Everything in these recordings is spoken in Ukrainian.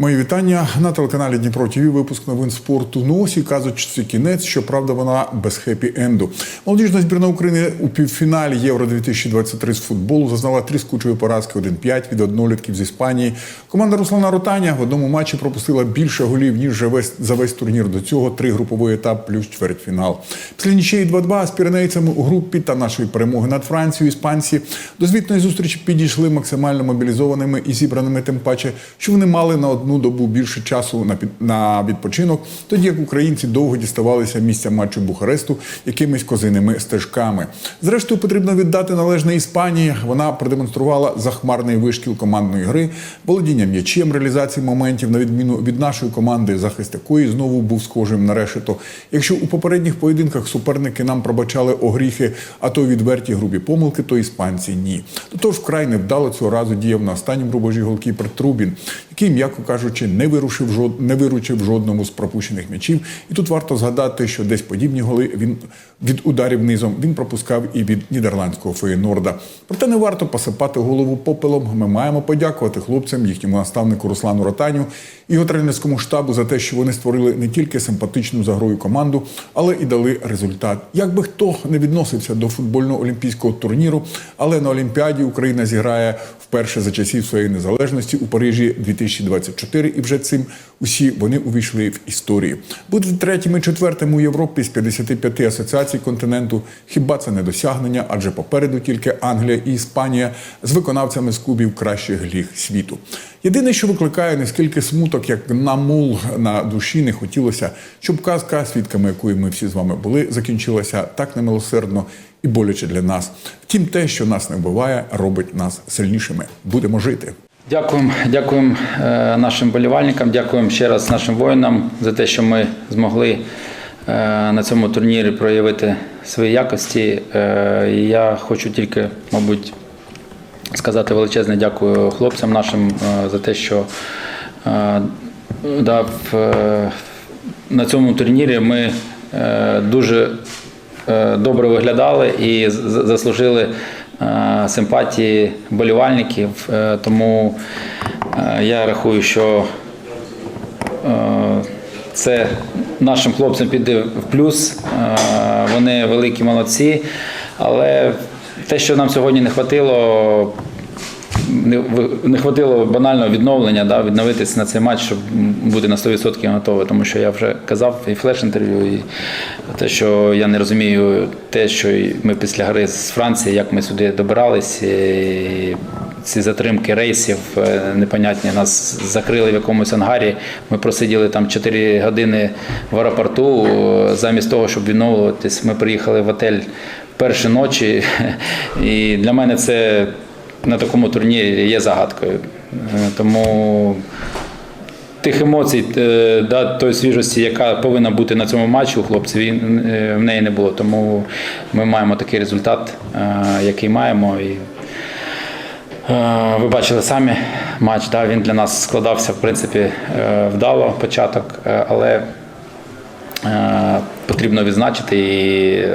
Мої вітання на телеканалі Дніпро ТВ. Випуск новин спорту носі. Казочці кінець. Щоправда, вона без хеппі-енду. Молодіжна збірна України у півфіналі Євро 2023 з футболу зазнала тріскучої поразки 1-5 від однолітків з Іспанії. Команда Руслана Ротаня в одному матчі пропустила більше голів ніж за весь турнір. До цього три груповий етап плюс чвертьфінал. Після нічиї 2-2 з піренейцями у групі та нашої перемоги над Францією іспанці до звітної зустрічі підійшли максимально мобілізованими і зібраними, тим паче, що вони мали на одну добу більше часу на на відпочинок, тоді як українці довго діставалися місця матчу Бухаресту якимись козиними стежками. Зрештою, потрібно віддати належне Іспанії. Вона продемонструвала захмарний вишкіл командної гри, володіння м'ячем, реалізації моментів, на відміну від нашої команди, захист якої знову був схожим на решето. Якщо у попередніх поєдинках суперники нам пробачали огріхи, а то відверті грубі помилки, то іспанці ні. До того ж, вкрай невдало цього разу діяв на останньому рубежі голкіпер Трубін, який, м'яко кажучи, не вирушив жод... не виручив жодному з пропущених м'ячів. І тут варто згадати, що десь подібні голи він від ударів низом він пропускав і від нідерландського Феєнорда. Проте не варто посипати голову попелом. Ми маємо подякувати хлопцям, їхньому наставнику Руслану Ротаню і його тренерському штабу за те, що вони створили не тільки симпатичну за грою команду, але і дали результат. Як би хто не відносився до футбольного олімпійського турніру, але на Олімпіаді Україна зіграє вперше за часів своєї незалежності у Парижі 2024, і вже цим усі вони увійшли в історію. Бути третім четвертим у Європі з 55 асоціацій континенту. Хіба це не досягнення? Адже попереду тільки Англія і Іспанія з виконавцями з клубів кращих ліг світу. Єдине, що викликає не скільки смуток, як намул на душі, не хотілося, щоб казка, свідками якої ми всі з вами були, закінчилася так немилосердно і боляче для нас. Втім, те, що нас не вбиває, робить нас сильнішими. Будемо жити. Дякуємо, дякуємо е, нашим болівальникам, дякуємо ще раз нашим воїнам за те, що ми змогли е, на цьому турнірі проявити свої якості. Е, Я хочу тільки, мабуть, сказати величезне дякую хлопцям нашим за те, що да, на цьому турнірі ми дуже добре виглядали і заслужили симпатії болівальників. Е, Тому е, я рахую, що е, це нашим хлопцям піде в плюс. Е, Вони великі молодці. Але те, що нам сьогодні не хватило, не, не хватило банального відновлення, да, відновитися на цей матч, щоб бути на 100% готовий. Тому що я вже казав і флеш-інтерв'ю, і те, що я не розумію, те, що ми після гри з Франції, як ми сюди добирались, і ці затримки рейсів е, непонятні. Нас закрили в якомусь ангарі. Ми просиділи там 4 години в аеропорту. Замість того, щоб відновлюватись, ми приїхали в отель перші ночі. І для мене це на такому турнірі є загадкою. Е, Тому тих емоцій, е, да, тої свіжості, яка повинна бути на цьому матчі у хлопців, е, в неї не було. Тому ми маємо такий результат, який маємо. І Ви бачили самі матч, да, він для нас складався в принципі вдало початок, але потрібно відзначити і,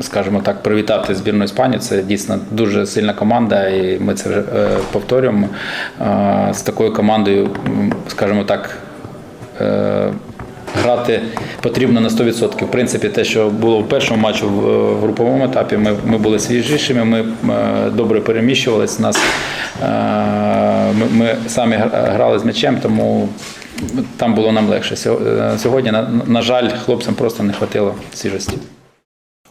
скажімо так, привітати збірну Іспанії. Це дійсно дуже сильна команда, і ми це е, повторюємо. Е, З такою командою, скажімо так, е, грати потрібно на 100%. В принципі, те, що було в першому матчі в груповому етапі, ми, ми були свіжішими, ми добре переміщувалися. Нас, ми, ми самі грали з м'ячем, тому там було нам легше. Сьогодні, на, на жаль, хлопцям просто не вистачило свіжості.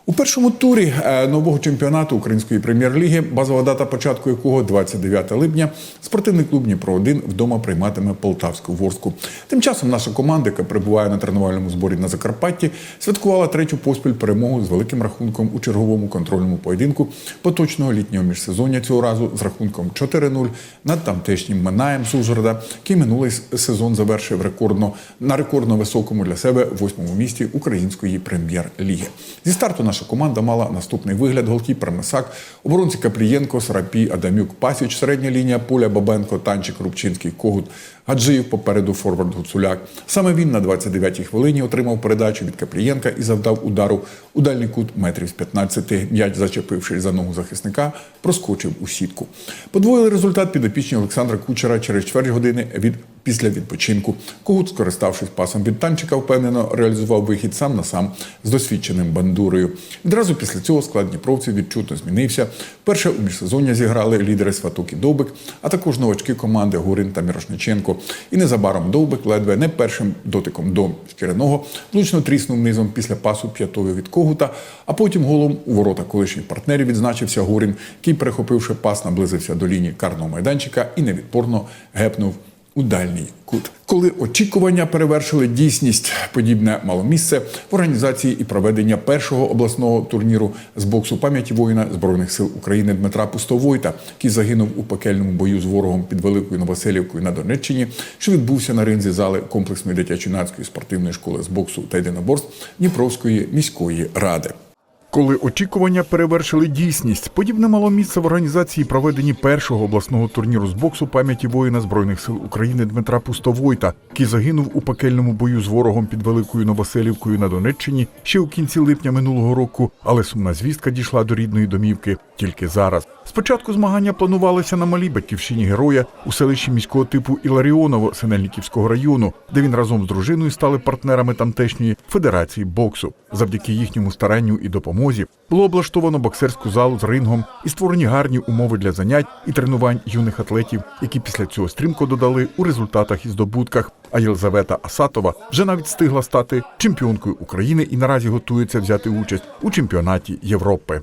У першому турі е, нового чемпіонату української прем'єр-ліги, базова дата початку якого 29 липня, спортивний клуб Дніпро 1 вдома прийматиме Полтавську Ворску. Тим часом наша команда, яка перебуває на тренувальному зборі на Закарпатті, святкувала третю поспіль перемогу з великим рахунком у черговому контрольному поєдинку поточного літнього міжсезоння цього разу з рахунком 4-0 над тамтешнім Минаєм з Ужгорода, який минулий сезон завершив рекордно на рекордно високому для себе восьмому місті української прем'єр-ліги. Зі старту наша команда мала наступний вигляд: голкіпер Месак, оборонці Капрієнко, Сарапій, Адамюк, Пасіч, середня лінія поля Бабенко, Танчик, Рубчинський, Когут, Гаджиїв попереду форвард Гуцуляк. Саме він на 29-й хвилині отримав передачу від Капрієнка і завдав удару у дальній кут метрів з 15. М'яч, зачепившись за ногу захисника, проскочив у сітку. Подвоїли результат підопічні Олександра Кучера через чверть години від після відпочинку. Когут, скориставшись пасом від танчика, впевнено реалізував вихід сам на сам з досвідченим бандурою. Відразу після цього склад дніпровців відчутно змінився. Перше у міжсезоння зіграли лідери Сваток і Довбик, а також новачки команди Гурин та Мірошниченко. І незабаром Довбик ледве не першим дотиком до шкіряного. Влучно тріснув низом після пасу п'ятою від Когута, а потім голом у ворота колишніх партнерів відзначився Горін, який, перехопивши пас, наблизився до лінії карного майданчика і невідпорно гепнув у дальній кут. Коли очікування перевершили дійсність, подібне мало місце в організації і проведення першого обласного турніру з боксу пам'яті воїна збройних сил України Дмитра Пустовойта, який загинув у пекельному бою з ворогом під Великою Новоселівкою на Донеччині, що відбувся на ринзі зали комплексної дитячо-юнацької спортивної школи з боксу та єдиноборств Дніпровської міської ради. Коли очікування перевершили дійсність, подібне мало місце в організації проведені першого обласного турніру з боксу пам'яті воїна збройних сил України Дмитра Пустовойта, який загинув у пекельному бою з ворогом під Великою Новоселівкою на Донеччині ще у кінці липня минулого року, але сумна звістка дійшла до рідної домівки тільки зараз. Спочатку змагання планувалися на малій батьківщині героя у селищі міського типу Іларіоново Синельниківського району, де він разом з дружиною стали партнерами тамтешньої федерації боксу. Завдяки їхньому старанню і допомозі було облаштовано боксерську залу з рингом і створені гарні умови для занять і тренувань юних атлетів, які після цього стрімко додали у результатах і здобутках. А Єлизавета Асатова вже навіть встигла стати чемпіонкою України і наразі готується взяти участь у чемпіонаті Європи.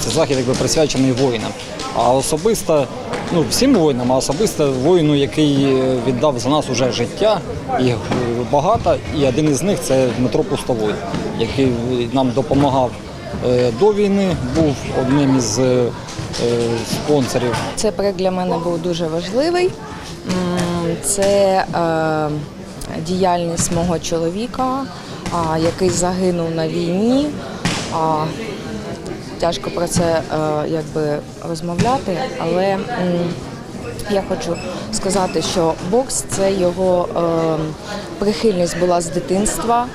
Це захід якби присвячений воїнам. А особисто, ну всім воїнам, а особисто воїну, який е, віддав за нас уже життя, їх е, багато, і один із них це Дмитро Пустовой, який нам допомагав е, до війни, був одним із е, е, спонсорів. Цей проект для мене був дуже важливий. Це е, діяльність мого чоловіка, який загинув на війні. Тяжко про це е, якби розмовляти, але я хочу сказати, що бокс це його е, прихильність була з дитинства.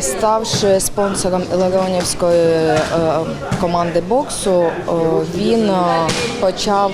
Ставши спонсором Іларіонівської е, команди боксу, він почав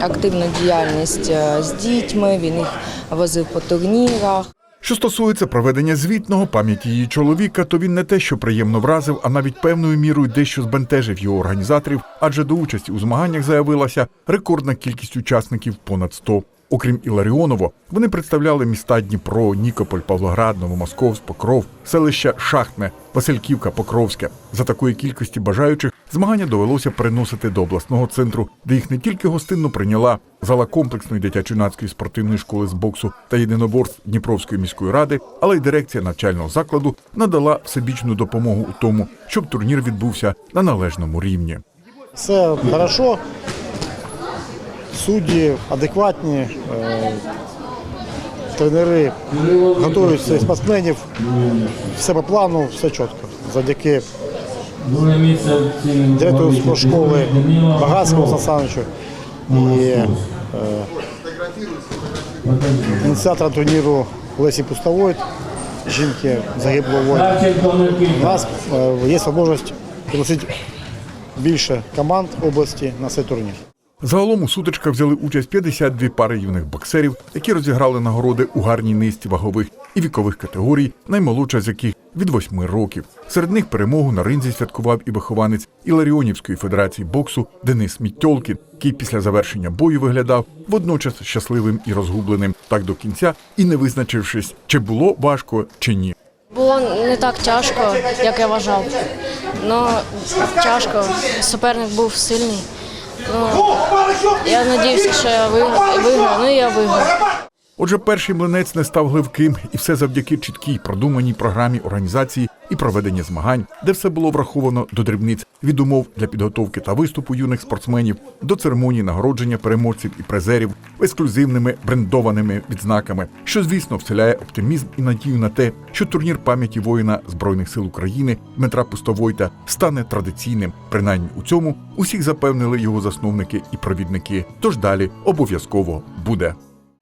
активну діяльність з дітьми. Він їх возив по турнірах. Що стосується проведення звітного пам'яті її чоловіка, то він не те, що приємно вразив, а навіть певною мірою дещо збентежив його організаторів, адже до участі у змаганнях заявилася рекордна кількість учасників понад 100. Окрім Іларіоново, вони представляли міста Дніпро, Нікополь, Павлоград, Новомосковськ, Покров, селища Шахтне, Васильківка, Покровське. За такої кількості бажаючих змагання довелося переносити до обласного центру, де їх не тільки гостинно прийняла зала комплексної дитячо-юнацької спортивної школи з боксу та єдиноборств Дніпровської міської ради, але й дирекція навчального закладу надала всебічну допомогу у тому, щоб турнір відбувся на належному рівні. Все хорошо, судді адекватні, е, тренери готують спортсменів, все по плану, все чітко. Завдяки директору школи Багатського Сан Санычу і е, ініціаторам турніру Лесі Пустової, жінки загиблого воїна. У нас е, є можливість пригласити більше команд області на цей турнір. Загалом у сутичках взяли участь 52 пари юних боксерів, які розіграли нагороди у гарній низці вагових і вікових категорій, наймолодша з яких від 8 років. Серед них перемогу на ринзі святкував і вихованець Іларіонівської федерації боксу Денис Міттьолкін, який після завершення бою виглядав водночас щасливим і розгубленим, так до кінця і не визначившись, чи було важко чи ні. Було не так тяжко, як я вважав. Ну, тяжко. Суперник був сильний. Ну, я сподіваюся, що я виграю, виграю, ну я виграв. Отже, перший млинець не став гливким, і все завдяки чіткій продуманій програмі організації і проведення змагань, де все було враховано до дрібниць від умов для підготовки та виступу юних спортсменів до церемонії нагородження переможців і призерів ексклюзивними брендованими відзнаками, що звісно вселяє оптимізм і надію на те, що турнір пам'яті воїна збройних сил України Дмитра Пустовойта стане традиційним. Принаймні у цьому усіх запевнили його засновники і провідники. Тож далі обов'язково буде.